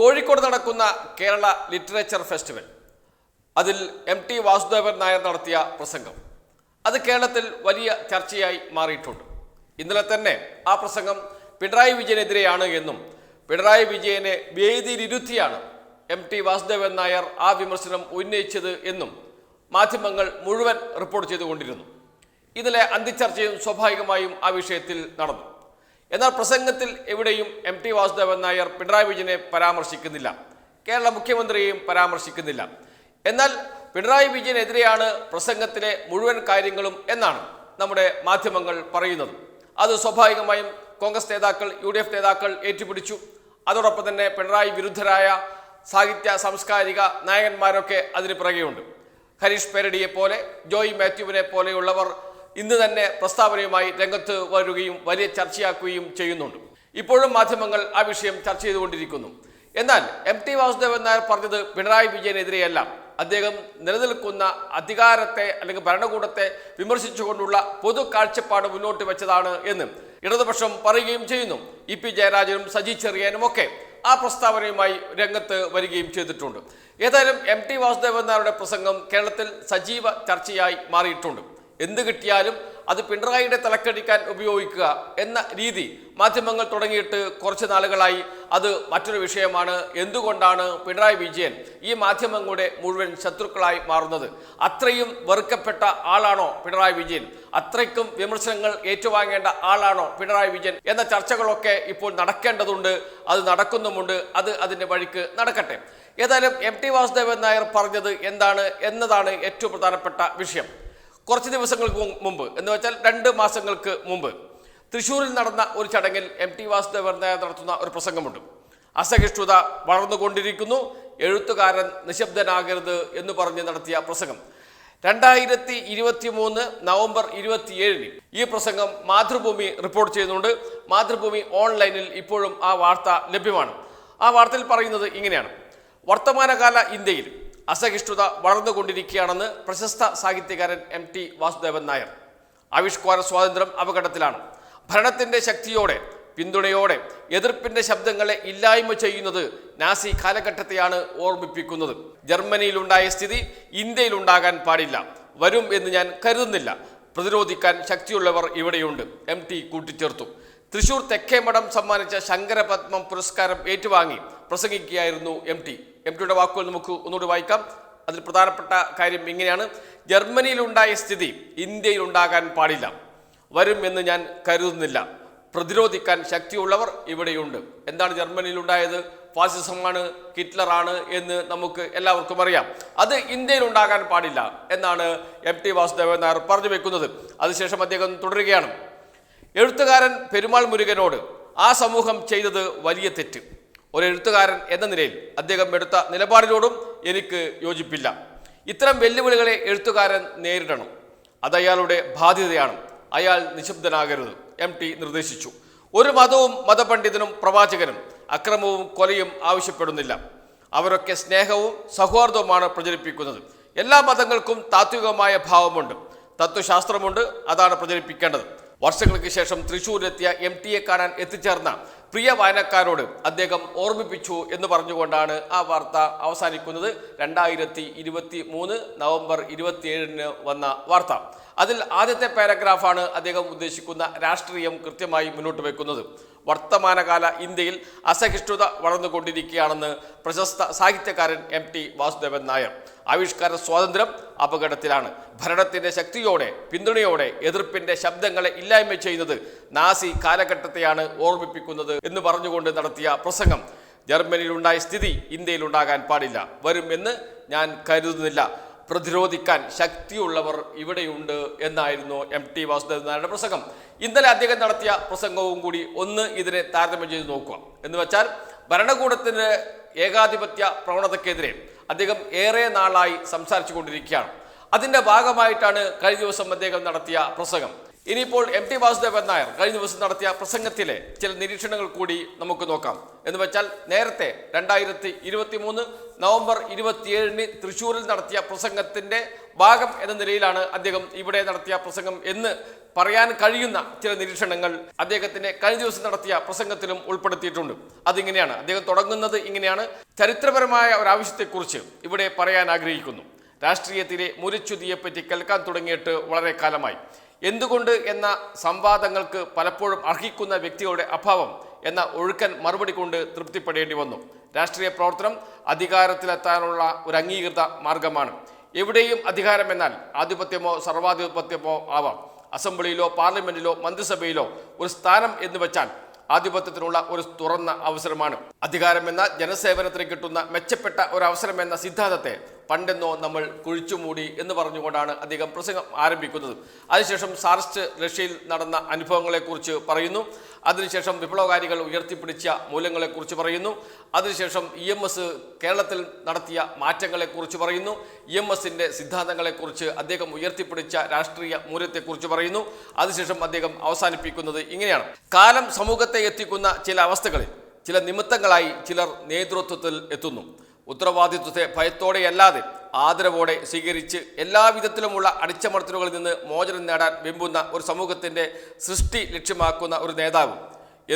കോഴിക്കോട് നടക്കുന്ന Kerala literature festival. അതിൽ M T Vasudevan Nair നടത്തിയ പ്രസംഗം. അത് കേരളത്തിൽ വലിയ ചർച്ചയായി മാറിയിട്ടുണ്ട്. ഇന്നലെ തന്നെ ആ പ്രസംഗം പിണറായി വിജയനെതിരെയാണ് എന്നും പിണറായി വിജയനെ വേദിയിലിരുത്തിയാണ് എം ടി വാസുദേവൻ നായർ ആ വിമർശനം ഉന്നയിച്ചത് എന്നും മാധ്യമങ്ങൾ മുഴുവൻ റിപ്പോർട്ട് ചെയ്തുകൊണ്ടിരുന്നു. ഇന്നലെ അന്തിച്ചർച്ചയും സ്വാഭാവികമായും ആ വിഷയത്തിൽ നടന്നു. എന്നാൽ പ്രസംഗത്തിൽ എവിടെയും എം ടി വാസുദേവൻ നായർ പിണറായി വിജയനെ പരാമർശിക്കുന്നില്ല. കേരള മുഖ്യമന്ത്രിയെയും പരാമർശിക്കുന്നില്ല. എന്നാൽ പിണറായി വിജയനെതിരെയാണ് പ്രസംഗത്തിലെ മുഴുവൻ കാര്യങ്ങളും എന്നാണ് നമ്മുടെ മാധ്യമങ്ങൾ പറയുന്നത്. അത് സ്വാഭാവികമായും കോൺഗ്രസ് നേതാക്കൾ യു ഡി എഫ് നേതാക്കൾ ഏറ്റുപിടിച്ചു. അതോടൊപ്പം തന്നെ പിണറായി വിരുദ്ധരായ സാഹിത്യ സാംസ്കാരിക നായകന്മാരൊക്കെ അതിന് പിറകെയുണ്ട്. ഹരീഷ് പേരടിയെ പോലെ ജോയ് മാത്യുവിനെ പോലെയുള്ളവർ ഇന്ന് തന്നെ പ്രസ്താവനയുമായി രംഗത്ത് വരികയും വലിയ ചർച്ചയാക്കുകയും ചെയ്യുന്നുണ്ട്. ഇപ്പോഴും മാധ്യമങ്ങൾ ആ വിഷയം ചർച്ച ചെയ്തുകൊണ്ടിരിക്കുന്നു. എന്നാൽ എം ടി വാസുദേവൻ നായർ പറഞ്ഞത് പിണറായി വിജയനെതിരെയല്ല. അദ്ദേഹം നിലനിൽക്കുന്ന അധികാരത്തെ അല്ലെങ്കിൽ ഭരണകൂടത്തെ വിമർശിച്ചുകൊണ്ടുള്ള പൊതു കാഴ്ചപ്പാട് മുന്നോട്ട് വെച്ചതാണ് എന്ന് ഇടതുപക്ഷം പറയുകയും ചെയ്യുന്നു. ഇ പി ജയരാജനും സജി ചെറിയാനും ഒക്കെ ആ പ്രസ്താവനയുമായി രംഗത്ത് വരികയും ചെയ്തിട്ടുണ്ട്. ഏതായാലും എം ടി വാസുദേവൻ നായരുടെ പ്രസംഗം കേരളത്തിൽ സജീവ ചർച്ചയായി മാറിയിട്ടുണ്ട്. എന്ത് കിട്ടിയാലും അത് പിണറായിയുടെ തലക്കടിക്കാൻ ഉപയോഗിക്കുക എന്ന രീതി മാധ്യമങ്ങൾ തുടങ്ങിയിട്ട് കുറച്ച് നാളുകളായി അത് മറ്റൊരു വിഷയമാണ്. എന്തുകൊണ്ടാണ് പിണറായി വിജയൻ ഈ മാധ്യമങ്ങളുടെ മുഴുവൻ ശത്രുക്കളായി മാറുന്നത്? അത്രയും വെറുക്കപ്പെട്ട ആളാണോ പിണറായി വിജയൻ? അത്രയ്ക്കും വിമർശനങ്ങൾ ഏറ്റുവാങ്ങേണ്ട ആളാണോ പിണറായി വിജയൻ? എന്ന ചർച്ചകളൊക്കെ ഇപ്പോൾ നടക്കേണ്ടതുണ്ട്. അത് നടക്കുന്നുമുണ്ട്. അത് അതിന്റെ വഴിക്ക് നടക്കട്ടെ. ഏതായാലും എം ടി വാസുദേവൻ നായർ പറഞ്ഞത് എന്താണ് എന്നതാണ് ഏറ്റവും പ്രധാനപ്പെട്ട വിഷയം. കുറച്ച് ദിവസങ്ങൾക്ക് മുമ്പ്. എന്ന് വെച്ചാൽ രണ്ട് മാസങ്ങൾക്ക് മുമ്പ്. തൃശ്ശൂരിൽ നടന്ന ഒരു ചടങ്ങിൽ എം ടി വാസുദേവൻ നായർ നടത്തുന്ന ഒരു പ്രസംഗമുണ്ട്. അസഹിഷ്ണുത വളർന്നുകൊണ്ടിരിക്കുന്നു. എഴുത്തുകാരൻ നിശബ്ദനാകരുത് എന്ന് പറഞ്ഞ് നടത്തിയ പ്രസംഗം. രണ്ടായിരത്തി ഇരുപത്തി മൂന്ന് നവംബർ ഇരുപത്തിയേഴിന് ഈ പ്രസംഗം മാതൃഭൂമി റിപ്പോർട്ട് ചെയ്യുന്നുണ്ട്. മാതൃഭൂമി ഓൺലൈനിൽ ഇപ്പോഴും ആ വാർത്ത ലഭ്യമാണ്. ആ വാർത്തയിൽ പറയുന്നത് ഇങ്ങനെയാണ്. വർത്തമാനകാല ഇന്ത്യയിൽ അസഹിഷ്ണുത വളർന്നുകൊണ്ടിരിക്കുകയാണെന്ന് പ്രശസ്ത സാഹിത്യകാരൻ എം ടി വാസുദേവൻ നായർ. ആവിഷ്കാര സ്വാതന്ത്ര്യം അപകടത്തിലാണ്. ഭരണത്തിന്റെ ശക്തിയോടെ പിന്തുണയോടെ എതിർപ്പിന്റെ ശബ്ദങ്ങളെ ഇല്ലായ്മ ചെയ്യുന്നത് നാസി കാലഘട്ടത്തെയാണ് ഓർമ്മിപ്പിക്കുന്നത്. ജർമ്മനിയിലുണ്ടായ സ്ഥിതി ഇന്ത്യയിലുണ്ടാകാൻ പാടില്ല. വരും എന്ന് ഞാൻ കരുതുന്നില്ല. പ്രതിരോധിക്കാൻ ശക്തിയുള്ളവർ ഇവിടെയുണ്ട്. എം ടി കൂട്ടിച്ചേർത്തു. തൃശൂർ തെക്കേമഠം സമ്മാനിച്ച ശങ്കരപത്മം പുരസ്കാരം ഏറ്റുവാങ്ങി പ്രസംഗിക്കുകയായിരുന്നു എം ടി. എം ടിയുടെ വാക്കുകൾ നമുക്ക് ഒന്നുകൂടി വായിക്കാം. അതിൽ പ്രധാനപ്പെട്ട കാര്യം ഇങ്ങനെയാണ്. ജർമ്മനിയിലുണ്ടായ സ്ഥിതി ഇന്ത്യയിൽ ഉണ്ടാകാൻ പാടില്ല. വരും എന്ന് ഞാൻ കരുതുന്നില്ല. പ്രതിരോധിക്കാൻ ശക്തിയുള്ളവർ ഇവിടെയുണ്ട്. എന്താണ് ജർമ്മനിയിൽ ഉണ്ടായത് ഫാസിസമാണ് ഹിറ്റ്ലറാണ് എന്ന് നമുക്ക് എല്ലാവർക്കും അറിയാം. അത് ഇന്ത്യയിൽ ഉണ്ടാകാൻ പാടില്ല എന്നാണ് എം ടി വാസുദേവൻ നായർ പറഞ്ഞു വെക്കുന്നത്. അതിനുശേഷം അദ്ദേഹം തുടരുകയാണ്. എഴുത്തുകാരൻ പെരുമാൾ മുരുകനോട് ആ സമൂഹം ചെയ്തത് വലിയ തെറ്റ്. ഒരു എഴുത്തുകാരൻ എന്ന നിലയിൽ അദ്ദേഹം എടുത്ത നിലപാടിനോടും എനിക്ക് യോജിപ്പില്ല. ഇത്തരം വെല്ലുവിളികളെ എഴുത്തുകാരൻ നേരിടണം. അത് അയാളുടെ ബാധ്യതയാണ്. അയാൾ നിശബ്ദനാകരുത്. എം ടി നിർദ്ദേശിച്ചു. ഒരു മതവും മതപണ്ഡിതനും പ്രവാചകനും അക്രമവും കൊലയും ആവശ്യപ്പെടുന്നില്ല. അവരൊക്കെ സ്നേഹവും സൗഹാർദ്ദവുമാണ് പ്രചരിപ്പിക്കുന്നത്. എല്ലാ മതങ്ങൾക്കും താത്വികമായ ഭാവമുണ്ട്. തത്വശാസ്ത്രമുണ്ട്. അതാണ് പ്രചരിപ്പിക്കേണ്ടത്. വർഷങ്ങൾക്ക് ശേഷം തൃശ്ശൂരിലെത്തിയ എം ടിയെ കാണാൻ എത്തിച്ചേർന്ന പ്രിയ വായനക്കാരോട് അദ്ദേഹം ഓർമ്മിപ്പിച്ചു എന്ന് പറഞ്ഞുകൊണ്ടാണ് ആ വാർത്ത അവസാനിക്കുന്നത്. രണ്ടായിരത്തി ഇരുപത്തി മൂന്ന് നവംബർ ഇരുപത്തിയേഴിന് വന്ന വാർത്ത. അതിൽ ആദ്യത്തെ പാരഗ്രാഫാണ് അദ്ദേഹം ഉദ്ദേശിക്കുന്ന രാഷ്ട്രീയം കൃത്യമായി മുന്നോട്ട് വെക്കുന്നത്. വർത്തമാനകാല ഇന്ത്യയിൽ അസഹിഷ്ണുത വളർന്നുകൊണ്ടിരിക്കുകയാണെന്ന് പ്രശസ്ത സാഹിത്യകാരൻ എം ടി വാസുദേവൻ നായർ. ആവിഷ്കാര സ്വാതന്ത്ര്യം അപകടത്തിലാണ്. ഭരണത്തിന്റെ ശക്തിയോടെ പിന്തുണയോടെ എതിർപ്പിന്റെ ശബ്ദങ്ങളെ ഇല്ലായ്മ ചെയ്യുന്നത് നാസി കാലഘട്ടത്തെയാണ് ഓർമ്മിപ്പിക്കുന്നത് എന്ന് പറഞ്ഞുകൊണ്ട് നടത്തിയ പ്രസംഗം. ജർമ്മനിയിലുണ്ടായ സ്ഥിതി ഇന്ത്യയിലുണ്ടാകാൻ പാടില്ല. വരും എന്ന് ഞാൻ കരുതുന്നില്ല. പ്രതിരോധിക്കാൻ ശക്തിയുള്ളവർ ഇവിടെയുണ്ട് എന്നായിരുന്നു എം ടി വാസുദേവൻ നായരുടെ പ്രസംഗം. ഇന്നലെ അദ്ദേഹം നടത്തിയ പ്രസംഗവും കൂടി ഒന്ന് ഇതിനെ താരതമ്യം ചെയ്ത് നോക്കുക. എന്ന് വെച്ചാൽ ഭരണകൂടത്തിന് ഏകാധിപത്യ പ്രവണതക്കെതിരെ അദ്ദേഹം ഏറെ നാളായി സംസാരിച്ചു കൊണ്ടിരിക്കുകയാണ് അതിന്റെ ഭാഗമായിട്ടാണ് കഴിഞ്ഞ ദിവസം അദ്ദേഹം നടത്തിയ പ്രസംഗം. ഇനിയിപ്പോൾ എം ടി വാസുദേവൻ നായർ കഴിഞ്ഞ ദിവസം നടത്തിയ പ്രസംഗത്തിലെ ചില നിരീക്ഷണങ്ങൾ കൂടി നമുക്ക് നോക്കാം. എന്ന് വെച്ചാൽ നേരത്തെ രണ്ടായിരത്തി ഇരുപത്തി മൂന്ന് നവംബർ ഇരുപത്തിയേഴിന് തൃശ്ശൂരിൽ നടത്തിയ പ്രസംഗത്തിന്റെ ഭാഗം എന്ന നിലയിലാണ് അദ്ദേഹം ഇവിടെ നടത്തിയ പ്രസംഗം എന്ന് പറയാൻ കഴിയുന്ന ചില നിരീക്ഷണങ്ങൾ അദ്ദേഹത്തിന്റെ കഴിഞ്ഞ ദിവസം നടത്തിയ പ്രസംഗത്തിലും ഉൾപ്പെടുത്തിയിട്ടുണ്ട്. അതിങ്ങനെയാണ്. അദ്ദേഹം തുടങ്ങുന്നത് ഇങ്ങനെയാണ്. ചരിത്രപരമായ ഒരു ആവശ്യത്തെക്കുറിച്ച് ഇവിടെ പറയാൻ ആഗ്രഹിക്കുന്നു. രാഷ്ട്രീയത്തിലെ മുരച്ചുതിയെപ്പറ്റി കേൾക്കാൻ തുടങ്ങിയിട്ട് വളരെ കാലമായി. എന്തുകൊണ്ട് എന്ന സംവാദങ്ങൾക്ക് പലപ്പോഴും അർഹിക്കുന്ന വ്യക്തികളുടെ അഭാവം എന്ന ഒഴുക്കൻ മറുപടി കൊണ്ട് തൃപ്തിപ്പെടേണ്ടി വന്നു. രാഷ്ട്രീയ പ്രവർത്തനം അധികാരത്തിലെത്താനുള്ള ഒരു അംഗീകൃത മാർഗമാണ്. എവിടെയും അധികാരം എന്നാൽ ആധിപത്യമോ സർവാധിപത്യമോ ആവാം. അസംബ്ലിയിലോ പാർലമെന്റിലോ മന്ത്രിസഭയിലോ ഒരു സ്ഥാനം എന്ന് വെച്ചാൽ ആധിപത്യത്തിനുള്ള ഒരു തുറന്ന അവസരമാണ്. അധികാരം എന്ന ജനസേവനത്തിന് കിട്ടുന്ന മെച്ചപ്പെട്ട ഒരു അവസരം എന്ന സിദ്ധാന്തത്തെ പണ്ടെന്നോ നമ്മൾ കുഴിച്ചുമൂടി എന്ന് പറഞ്ഞുകൊണ്ടാണ് അദ്ദേഹം പ്രസംഗം ആരംഭിക്കുന്നത്. അതിനുശേഷം സാർസ്റ്റ് റഷ്യയിൽ നടന്ന അനുഭവങ്ങളെക്കുറിച്ച് പറയുന്നു. അതിനുശേഷം വിപ്ലവകാരികൾ ഉയർത്തിപ്പിടിച്ച മൂല്യങ്ങളെക്കുറിച്ച് പറയുന്നു. അതിനുശേഷം ഇ എം എസ് കേരളത്തിൽ നടത്തിയ മാറ്റങ്ങളെക്കുറിച്ച് പറയുന്നു. ഇ എം എസിന്റെ സിദ്ധാന്തങ്ങളെക്കുറിച്ച് അദ്ദേഹം ഉയർത്തിപ്പിടിച്ച രാഷ്ട്രീയ മൂല്യത്തെക്കുറിച്ച് പറയുന്നു. അതിനുശേഷം അദ്ദേഹം അവസാനിപ്പിക്കുന്നത് ഇങ്ങനെയാണ്. കാലം സമൂഹത്തെ എത്തിക്കുന്ന ചില അവസ്ഥകളിൽ ചില നിമിത്തങ്ങളായി ചിലർ നേതൃത്വത്തിൽ എത്തുന്നു. ഉത്തരവാദിത്വത്തെ ഭയത്തോടെയല്ലാതെ ആദരവോടെ സ്വീകരിച്ച് എല്ലാവിധത്തിലുമുള്ള അടിച്ചമർത്തലുകളിൽ നിന്ന് മോചനം നേടാൻ വെമ്പുന്ന ഒരു സമൂഹത്തിന്റെ സൃഷ്ടി ലക്ഷ്യമാക്കുന്ന ഒരു നേതാവ്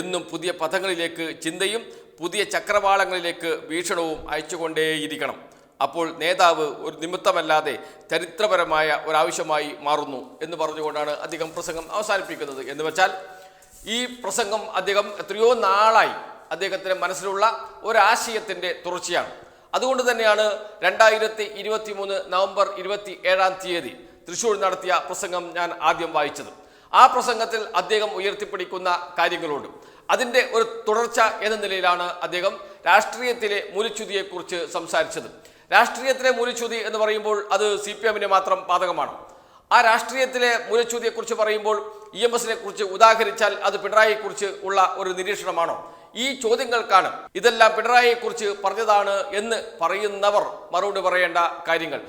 എന്നും പുതിയ പഥങ്ങളിലേക്ക് ചിന്തയും പുതിയ ചക്രവാളങ്ങളിലേക്ക് വീക്ഷണവും അയച്ചുകൊണ്ടേയിരിക്കണം. അപ്പോൾ നേതാവ് ഒരു നിമിത്തമല്ലാതെ ചരിത്രപരമായ ഒരാവശ്യമായി മാറുന്നു എന്ന് പറഞ്ഞുകൊണ്ടാണ് അദ്ദേഹം പ്രസംഗം അവസാനിപ്പിക്കുന്നത്. എന്ന് വെച്ചാൽ ഈ പ്രസംഗം അദ്ദേഹം എത്രയോ നാളായി അദ്ദേഹത്തിന്റെ മനസ്സിലുള്ള ഒരാശയത്തിന്റെ തുടർച്ചയാണ്. അതുകൊണ്ട് തന്നെയാണ് രണ്ടായിരത്തി ഇരുപത്തി മൂന്ന് നവംബർ ഇരുപത്തി ഏഴാം തീയതി തൃശൂർ നടത്തിയ പ്രസംഗം ഞാൻ ആദ്യം വായിച്ചത്. ആ പ്രസംഗത്തിൽ അദ്ദേഹം ഉയർത്തിപ്പിടിക്കുന്ന കാര്യങ്ങളുണ്ട്. അതിന്റെ ഒരു തുടർച്ച എന്ന നിലയിലാണ് അദ്ദേഹം രാഷ്ട്രീയത്തിലെ മുരിച്ചുതിയെക്കുറിച്ച് സംസാരിച്ചത്. രാഷ്ട്രീയത്തിലെ മുരിച്ചുതി എന്ന് പറയുമ്പോൾ അത് സി പി മാത്രം ബാധകമാണ്. ആ രാഷ്ട്രീയത്തിലെ മുരച്യൂതിയെക്കുറിച്ച് പറയുമ്പോൾ ഇ എം എസിനെ കുറിച്ച് ഉദാഹരിച്ചാൽ അത് പിണറായിയെക്കുറിച്ച് ഉള്ള ഒരു നിരീക്ഷണമാണോ? ഈ ചോദ്യങ്ങൾക്കാണ്. ഇതെല്ലാം പിണറായിയെക്കുറിച്ച് പറഞ്ഞതാണ് എന്ന് പറയുന്നവർ മറുപടി പറയേണ്ട കാര്യങ്ങൾ.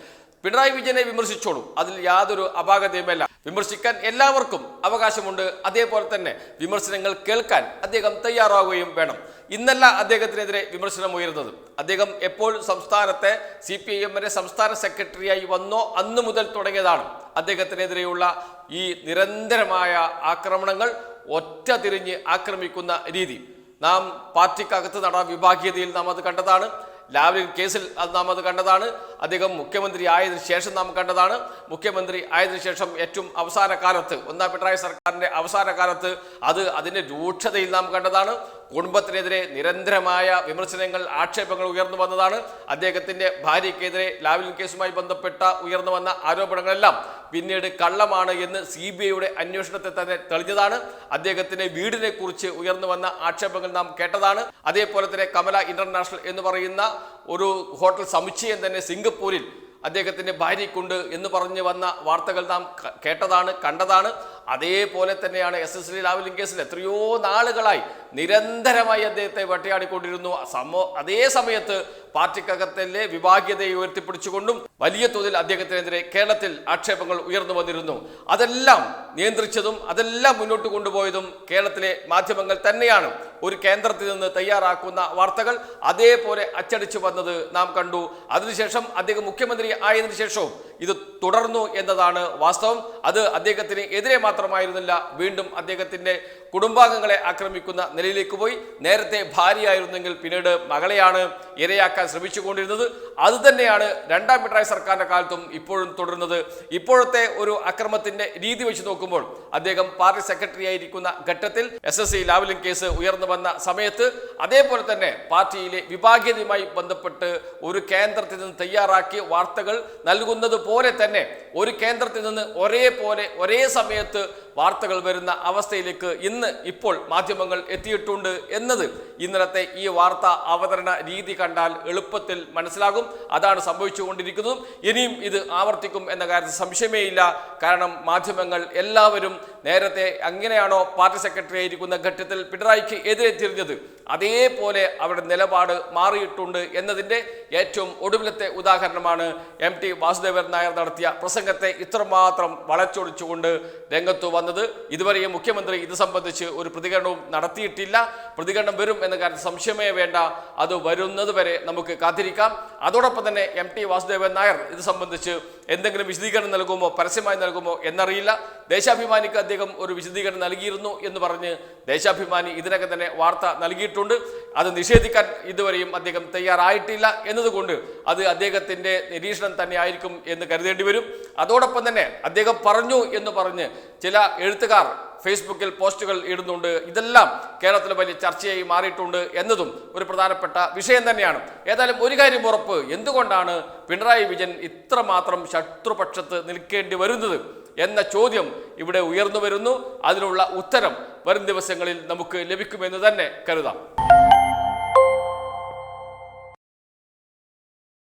പിണറായി വിജയനെ വിമർശിച്ചോളൂ. അതിൽ യാതൊരു അപാകതയുമല്ല. വിമർശിക്കാൻ എല്ലാവർക്കും അവകാശമുണ്ട്. അതേപോലെ തന്നെ വിമർശനങ്ങൾ കേൾക്കാൻ അദ്ദേഹം തയ്യാറാവുകയും വേണം. ഇന്നല്ല അദ്ദേഹത്തിനെതിരെ വിമർശനം ഉയരുന്നത് അദ്ദേഹം എപ്പോൾ സംസ്ഥാനത്തെ സി പി ഐ എമ്മിന്റെ സംസ്ഥാന സെക്രട്ടറിയായി വന്നോ അന്നു മുതൽ തുടങ്ങിയതാണ്. അദ്ദേഹത്തിനെതിരെയുള്ള ഈ നിരന്തരമായ ആക്രമണങ്ങൾ ഒറ്റ തിരിഞ്ഞ് ആക്രമിക്കുന്ന രീതി. നാം പാർട്ടിക്കകത്ത് നടന്ന വിഭാഗീയതയിൽ നാം അത് കണ്ടതാണ്. ലാവ്ലിൻ കേസിൽ അത് നാം അത് കണ്ടതാണ്. അദ്ദേഹം മുഖ്യമന്ത്രി ആയതിനു ശേഷം നാം കണ്ടതാണ്. മുഖ്യമന്ത്രി ആയതിനു ശേഷം ഏറ്റവും അവസാന കാലത്ത് ഒന്നാം പിണറായി സർക്കാരിന്റെ അവസാന കാലത്ത് അത് അതിന്റെ രൂക്ഷതയിൽ നാം കണ്ടതാണ്. കുടുംബത്തിനെതിരെ നിരന്തരമായ വിമർശനങ്ങൾ ആക്ഷേപങ്ങൾ ഉയർന്നു വന്നതാണ്. അദ്ദേഹത്തിന്റെ ഭാര്യയ്ക്കെതിരെ ലാവ്ലിൻ കേസുമായി ബന്ധപ്പെട്ട ഉയർന്നു വന്ന ആരോപണങ്ങളെല്ലാം പിന്നീട് കള്ളമാണ് എന്ന് സി ബി ഐയുടെ അന്വേഷണത്തെ തന്നെ തെളിഞ്ഞതാണ്. അദ്ദേഹത്തിന്റെ വീടിനെ കുറിച്ച് ഉയർന്നു വന്ന ആക്ഷേപങ്ങൾ നാം കേട്ടതാണ്. അതേപോലെ തന്നെ കമല ഇന്റർനാഷണൽ എന്ന് പറയുന്ന ഒരു ഹോട്ടൽ സമുച്ചയം തന്നെ സിംഗപ്പൂരിൽ അദ്ദേഹത്തിന്റെ ഭാര്യയ്ക്കുണ്ട് എന്ന് പറഞ്ഞു വന്ന വാർത്തകൾ നാം കേട്ടതാണ് കണ്ടതാണ്. അതേപോലെ തന്നെയാണ് എസ് എസ് ലാവലിൻ കേസിൽ എത്രയോ നാളുകളായി നിരന്തരമായി അദ്ദേഹത്തെ വേട്ടയാടിക്കൊണ്ടിരുന്നു. സമോ അതേ സമയത്ത് പാർട്ടിക്കകത്തിലെ വിഭാഗീയതയെ ഉയർത്തിപ്പിടിച്ചുകൊണ്ടും വലിയ തോതിൽ അദ്ദേഹത്തിനെതിരെ കേരളത്തിൽ ആക്ഷേപങ്ങൾ ഉയർന്നു വന്നിരുന്നു. അതെല്ലാം നിയന്ത്രിച്ചതും അതെല്ലാം മുന്നോട്ട് കൊണ്ടുപോയതും കേരളത്തിലെ മാധ്യമങ്ങൾ തന്നെയാണ്. ഒരു കേന്ദ്രത്തിൽ നിന്ന് തയ്യാറാക്കുന്ന വാർത്തകൾ അതേപോലെ അച്ചടിച്ചു വന്നത് നാം കണ്ടു. അതിനുശേഷം അദ്ദേഹം മുഖ്യമന്ത്രി ആയതിനു ശേഷവും ഇത് തുടർന്നു എന്നതാണ് വാസ്തവം. അത് അദ്ദേഹത്തിന് എതിരെ മാത്രമായിരുന്നില്ല. വീണ്ടും അദ്ദേഹത്തിന്റെ കുടുംബാംഗങ്ങളെ ആക്രമിക്കുന്ന നിലയിലേക്ക് പോയി. നേരത്തെ ഭാര്യയായിരുന്നെങ്കിൽ പിന്നീട് മകളെയാണ് ഇരയാക്കാൻ ശ്രമിച്ചുകൊണ്ടിരുന്നത്. അത് തന്നെയാണ് രണ്ടാം പിണറായി സർക്കാരിന്റെ കാലത്തും ഇപ്പോഴും തുടരുന്നത്. ഇപ്പോഴത്തെ ഒരു അക്രമത്തിന്റെ രീതി വെച്ച് നോക്കുമ്പോൾ അദ്ദേഹം പാർട്ടി സെക്രട്ടറി ആയിരിക്കുന്ന ഘട്ടത്തിൽ എസ് എസ് സി കേസ് ഉയർന്നു വന്ന സമയത്ത് അതേപോലെ തന്നെ പാർട്ടിയിലെ വിഭാഗീയതയുമായി ബന്ധപ്പെട്ട് ഒരു കേന്ദ്രത്തിൽ നിന്ന് തയ്യാറാക്കിയ വാർത്തകൾ നൽകുന്നത് പോലെ തന്നെ ഒരു കേന്ദ്രത്തിൽ നിന്ന് ഒരേപോലെ ഒരേ സമയത്ത് വാർത്തകൾ വരുന്ന അവസ്ഥയിലേക്ക് ഇന്ന് ഇപ്പോൾ മാധ്യമങ്ങൾ എത്തിയിട്ടുണ്ട് എന്നത് ഇന്നലത്തെ ഈ വാർത്ത അവതരണ രീതി കണ്ടാൽ എളുപ്പത്തിൽ മനസ്സിലാകും. അതാണ് സംഭവിച്ചുകൊണ്ടിരിക്കുന്നതും. ഇനിയും ഇത് ആവർത്തിക്കും എന്ന കാര്യത്തിൽ സംശയമേ ഇല്ല കാരണം മാധ്യമങ്ങൾ എല്ലാവരും നേരത്തെ അങ്ങനെയാണോ പാർട്ടി സെക്രട്ടറി ആയിരിക്കുന്ന ഘട്ടത്തിൽ പിണറായിക്ക് എതിരെ തിരിഞ്ഞത്. അതേപോലെ അവരുടെ നിലപാട് മാറിയിട്ടുണ്ട് എന്നതിന്റെ ഏറ്റവും ഒടുവിലത്തെ ഉദാഹരണമാണ് എം ടി വാസുദേവൻ നായർ നടത്തിയ പ്രസംഗത്തെ ഇത്രമാത്രം വളച്ചൊടിച്ചുകൊണ്ട് രംഗത്ത് വന്നത് വന്നത്. ഇതുവരെയും മുഖ്യമന്ത്രി ഇത് സംബന്ധിച്ച് ഒരു പ്രതികരണവും നടത്തിയിട്ടില്ല. പ്രതികരണം വരും എന്ന കാര്യത്തിൽ സംശയമേ വേണ്ട. അത് വരുന്നത് വരെ നമുക്ക് കാത്തിരിക്കാം. അതോടൊപ്പം തന്നെ എം ടി വാസുദേവൻ നായർ ഇത് സംബന്ധിച്ച് എന്തെങ്കിലും വിശദീകരണം നൽകുമോ പരസ്യമായി നൽകുമോ എന്നറിയില്ല. ദേശാഭിമാനിക്ക് അദ്ദേഹം ഒരു വിശദീകരണം നൽകിയിരുന്നു എന്ന് പറഞ്ഞ് ദേശാഭിമാനി ഇതിനകം തന്നെ വാർത്ത നൽകിയിട്ടുണ്ട്. അത് നിഷേധിക്കാൻ ഇതുവരെയും അദ്ദേഹം തയ്യാറായിട്ടില്ല എന്നതുകൊണ്ട് അത് അദ്ദേഹത്തിന്റെ നിരീക്ഷണം തന്നെ ആയിരിക്കും എന്ന് കരുതേണ്ടി വരും. അതോടൊപ്പം തന്നെ അദ്ദേഹം പറഞ്ഞു എന്ന് പറഞ്ഞ് ചില എഴുത്തുകാർ ഫേസ്ബുക്കിൽ പോസ്റ്റുകൾ ഇടുന്നുണ്ട്. ഇതെല്ലാം കേരളത്തിൽ വലിയ ചർച്ചയായി മാറിയിട്ടുണ്ട് എന്നതും ഒരു പ്രധാനപ്പെട്ട വിഷയം തന്നെയാണ്. ഏതായാലും ഒരു കാര്യം ഉറപ്പ് എന്തുകൊണ്ടാണ് പിണറായി വിജയൻ ഇത്രമാത്രം ശത്രുപക്ഷത്ത് നിൽക്കേണ്ടി വരുന്നത് എന്ന ചോദ്യം ഇവിടെ ഉയർന്നു വരുന്നു. അതിനുള്ള ഉത്തരം വരും ദിവസങ്ങളിൽ നമുക്ക് ലഭിക്കുമെന്ന് തന്നെ കരുതാം.